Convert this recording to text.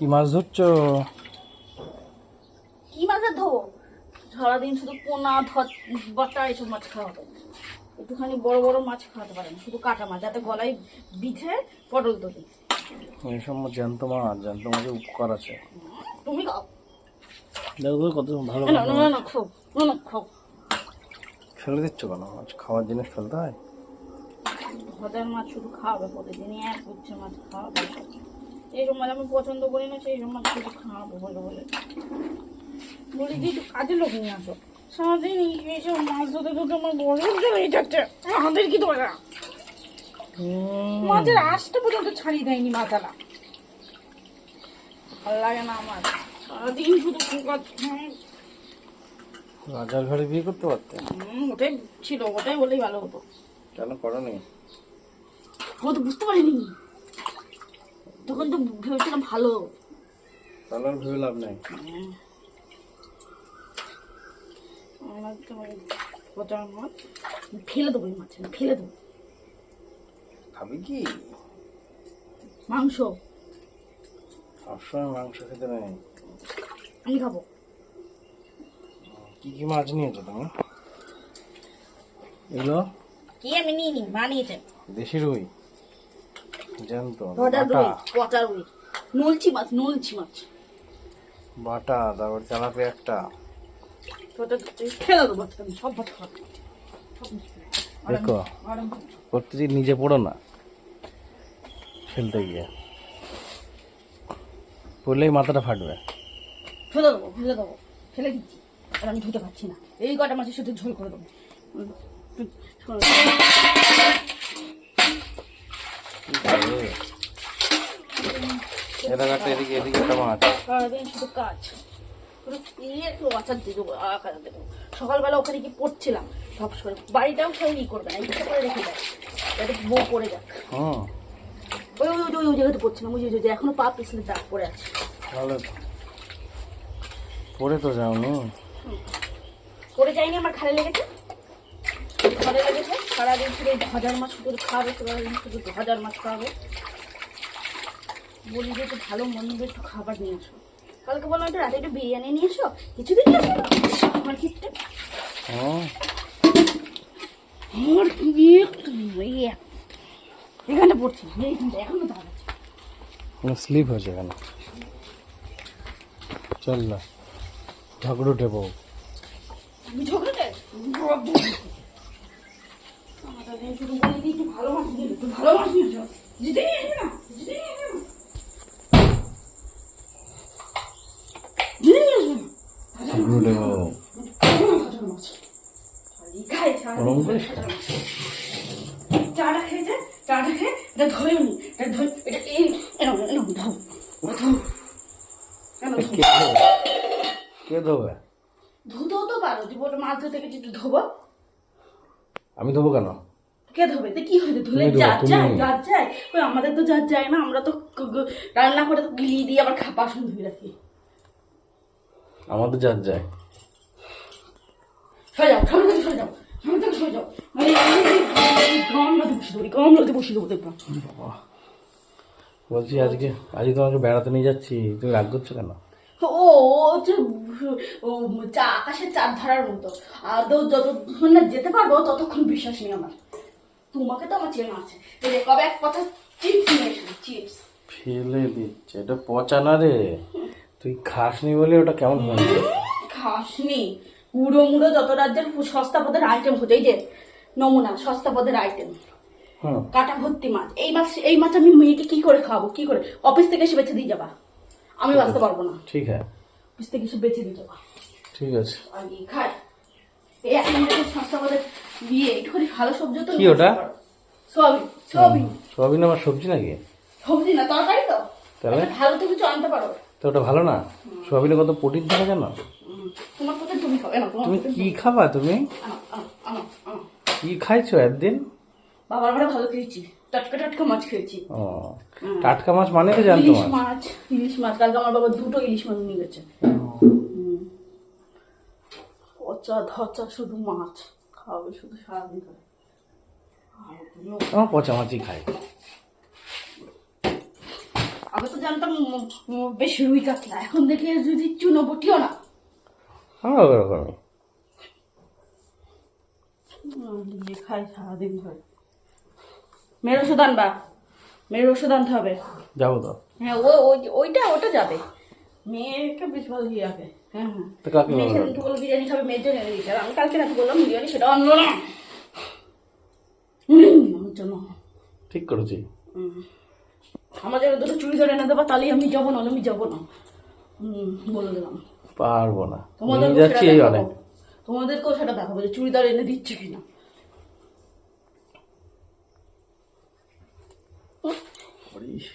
কি মাছ ধরছো? কি মাছের ধোবো সারাদিন শুধু পোনা ধর বাটা এসব মাছ খাওয়া হবে। একটুখানি বড় বড় মাছ খাওয়াতে পারে না শুধু কাটা মাছ যাতে গলায় বিধে পটল তোলে এইসব মাছ জ্যান্ত মাছ জ্যান্ত মাছের উপকার আছে। তুমি খাও। দেখো কত ভালো না না না খাও না না খাও। ফেলে দিচ্ছ কেন? মাছ খাওয়ার জিনিস ফেলতে হয়? হাজার মাছ শুধু খাওয়াবে প্রতিদিনই এক উচ্ছে মাছ খাওয়াবে এইসব মাছ আমি পছন্দ করি না সেই মাছ শুধু খাওয়াবো বলে বলে। বলি যে একটু কাজের লোক নিয়ে আসো। সারাদিন এই- এইসব মাছ ধরতে ধরতে আমার বড় হয়ে যাচ্ছে। আমাদের কি ধরে মাছের আশটা পর্যন্ত ছাড়িয়ে দেয়নি মাথাটা ভালো লাগে না আমার। সারাদিন শুধু রাজার ঘরে বিয়ে করতে পারতে? ওটাই ছিল ওটাই বলেই ভালো হতো। কেন করনি? ও তো বুঝতে পারিনি। তখন তো ভেবেছিলাম ভালো। তাহলে আর ভেবে লাভ নেই। আমার তো মাছ। ফেলে দেবো মাছ ফেলে দেবো। খাবি কি? মাংস। সবসময় মাংস খেতে নেই। আমি খাব। কি কি মাছ নিয়েছো তুমি? এগুলো? কি আমি নিয়ে নি মা নিয়েছে। দেশি রুই। জ্যান্ত পচা রুই পচা রুই নলছি মাছ নলছি মাছ। বাটা তারপর একটা। ফেলে দেবো সব ভাত দেখো নিজে পড়ো না। ফেলতে গিয়ে। পড়লেই মাথাটা ফাটবে। ফেলে দেবো ফেলে দেবো। ফেলে দিচ্ছি। আর আমি ধুতে পারছি না। এই কটা মাছের সাথে ঝোল করে দেবো। সকালবেলা ওখানে কি পড়ছিলাম সব করে বাড়িটাও কেউ ই করবে না ইচ্ছে করে রেখে দেয় যাতে বউ পড়ে ওই ওই জায়গাতে পড়ছিলাম এখনও পা পিছলে দাগ পড়ে আছে তাহলে তো পড়ে যায়নি আমার খালে লেগেছে? ঘাড়ে লেগেছে সারাদিন শুধু হাজার মাছ শুধু খাবে সারাদিন শুধু হাজার মাছ খাবে। বলি যে একটু ভালো মন্দ একটু খাবার নিয়ে আসো। কালকে বললাম একটু রাতে একটু বিরিয়ানি নিয়ে এসো কিছুদিন নিয়ে আসো না। আমার ক্ষেত্রে আমার ইয়ে। এখানে পড়ছি এইখানটা এখনও স্লিপ হয়েছে এখানে? চল না। বউ। আমি ঝগড়াতে আমাদের শুধু বলি যে একটু ভালো মাছ ভালো মাছ নিয়ে আসো জিতে নিয়ে আসবে না জিতে নিয়ে আসবে না। জিতে নিয়ে আসবে না। ঠাকুর উঠে বউ হাজার মাছ খালি খায়। চাটা খেয়েছে চাটা এটা নি এটা ধরে এটা এই এরকম কে ধোবে? কে ধোবে ধুতেও তো পারো যে মাছ গেছি ধোবো। আমি ধোবো কেন? কে ধোবে তো কি ধুলে যার যায় যার যায়। ওই আমাদের তো যার যায় না আমরা তো রান্না করে তো গিলিয়ে দিয়ে আবার খা বাসন ধুয়ে রাখি। আমাদের যার যায়। সরে যাও সামনে থেকে সরে যাও সামনে থেকে সরে যাও। মানে আমি বসে দেবো গম বসে দেবো দেখব। বলছি আজকে আজকে তোমাকে বেড়াতে নিয়ে যাচ্ছি তুমি রাগ করছ কেন? ও চা আকাশের চাঁদ ধরার মতো। আদৌ যতক্ষণ না যেতে পারব ততক্ষণ বিশ্বাস নেই আমার। তোমাকে তো আমার চেনা আছে। এই যে কবে এক কথা চিপস নিয়ে এসেছি চিপস ফেলে দিচ্ছে এটা পচা না রে। তুই খাসনি বলে ওটা কেমন হয়েছে খাসনি? গুঁড়ো মুড়ো যত রাজ্যের সস্তা পদের আইটেম হচ্ছে এই যে নমুনা সস্তা পদের আইটেম কাটা ভর্তি মাছ। এই মাছ এই মাছ আমি মেয়েকে কি করে খাওয়াবো? কি করে? অফিস থেকে এসে বেছে দিয়ে যাবা। আমি বাঁচতে পারব না। ঠিক আছে। অফিস থেকে এসে বেছে দিয়ে যাবা। ঠিক আছে। কি খায় এই এক সস্তা পদের একটুখানি ভালো সবজি তো কি ওটা? Soybean soybean. সোয়াবিন আমার সবজি নাকি? সবজি না তরকারি তো। তাহলে? ভালো তো কিছু আনতে পারো। তো ওটা ভালো না? সোয়াবিনে কত প্রোটিন থাকে তোমার তুমি খাবে না তুমি কি খাবা। কি খাইছো একদিন? বাবার ভালো খেয়েছি টাটকা টাটকা মাছ খেয়েছি। ও টাটকা মাছ মানে তো জানতো ইলিশ মাছ? ইলিশ মাছ কালকে আমার বাবা দুটো ইলিশ মাছ নিয়ে গেছে। হুম। পচা ধচা শুধু মাছ। খাওয়াবে শুধু সারাদিন আমার আগে তো জানতাম বেশ রুই কাতলা। এখন দেখি যদি না। খাই সারাদিন ধরে। মেয়ের ওষুধ আনবা। মেয়ের ওষুধ আনতে হবে। যাব তো। হ্যাঁ ও ওইটা ওটা যাবে। মেয়েকে বেশ ভালো দিয়ে যাবে হ্যাঁ হ্যাঁ। তো কাকে মেয়ে বলব? বলল বিরিয়ানি খাবে মেয়ের জন্য এনে দিয়েছে আমি কালকে রাতে বললাম বিরিয়ানি সেটা আনলো না। আমার জন্য ঠিক করেছি। আমার জন্য দুটো চুড়িদার এনে দেবা তাহলেই আমি যাব নাহলে আমি যাব না। বলে দিলাম। পারব না। যাচ্ছি। অনেক। তোমাদেরকেও সেটা দেখাবো যে চুড়িদার এনে দিচ্ছে কিনা? করিস।